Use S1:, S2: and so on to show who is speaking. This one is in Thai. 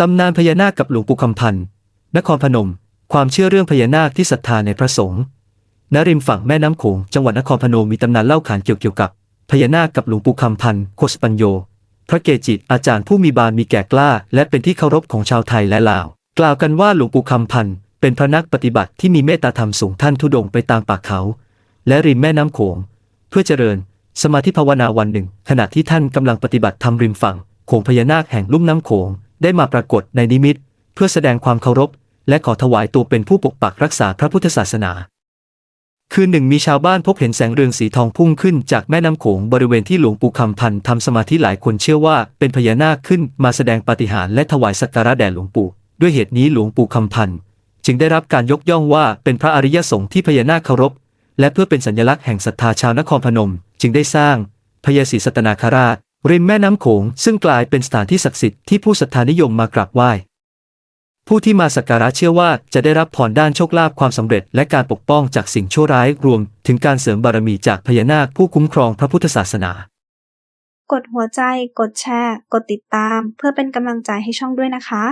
S1: ตำนานพญานาคกับหลวงปู่คำพันธ์ นครพนม ความเชื่อเรื่องพญานาคที่ศรัทธาในพระสงฆ์ณริมฝั่งแม่น้ำโขงจังหวัดนครพนมมีตำนานเล่าขานเกี่ยวเกี่ยวกับ พญานาคกับหลวงปู่คำพันธ์โคสปัญโย พระเกจิอาจารย์ผู้มีบารมีแก่กล้า และเป็นที่เคารพของชาวไทยและลาว กล่าวกันว่าหลวงปู่คำพันธ์เป็นพระนักปฏิบัติที่มีเมตตาธรรมสูงท่านทุดงไปตามป่าเขา และริมแม่น้ำโขง เพื่อเจริญ สมาธิภาวนาวันหนึ่ง ขณะที่ท่านกำลังปฏิบัติธรรมริมฝั่งโขงพญานาคแห่งลุ่มน้ำโขง ได้มาปรากฏในนิมิต เพื่อแสดงความเคารพ และขอถวายตัวเป็นผู้ปกปักรักษาพระพุทธศาสนา คืนหนึ่งมีชาวบ้านพบเห็นแสงเรืองสีทองพุ่งขึ้นจากแม่น้ำโขงบริเวณที่หลวงปู่คำพันธ์ทำสมาธิหลายคนเชื่อว่าเป็นพญานาคขึ้นมาแสดงปาฏิหาริย์และถวายสักการะแด่หลวงปู่ ด้วยเหตุนี้หลวงปู่คำพันธ์จึงได้รับการยกย่องว่าเป็นพระอริยสงฆ์ที่พญานาคเคารพ และเพื่อเป็นสัญลักษณ์แห่งศรัทธาชาวนครพนม จึงได้สร้างพญาศรีสัตนาคราช ริมแม่น้ำโขงซึ่งกลายเป็นสถานที่ศักดิ์สิทธิ์ที่ผู้ศรัทธานิยมมากราบไหว้ ผู้ที่มาสักการะเชื่อว่าจะได้รับพรด้านโชคลาภความสำเร็จ และการปกป้องจากสิ่งชั่วร้ายรวม ถึงการเสริมบารมีจากพญานาคผู้คุ้มครองพระพุทธศาสนา
S2: กดหัวใจ กดแชร์ กดติดตาม เพื่อเป็นกำลังใจให้ช่องด้วยนะคะ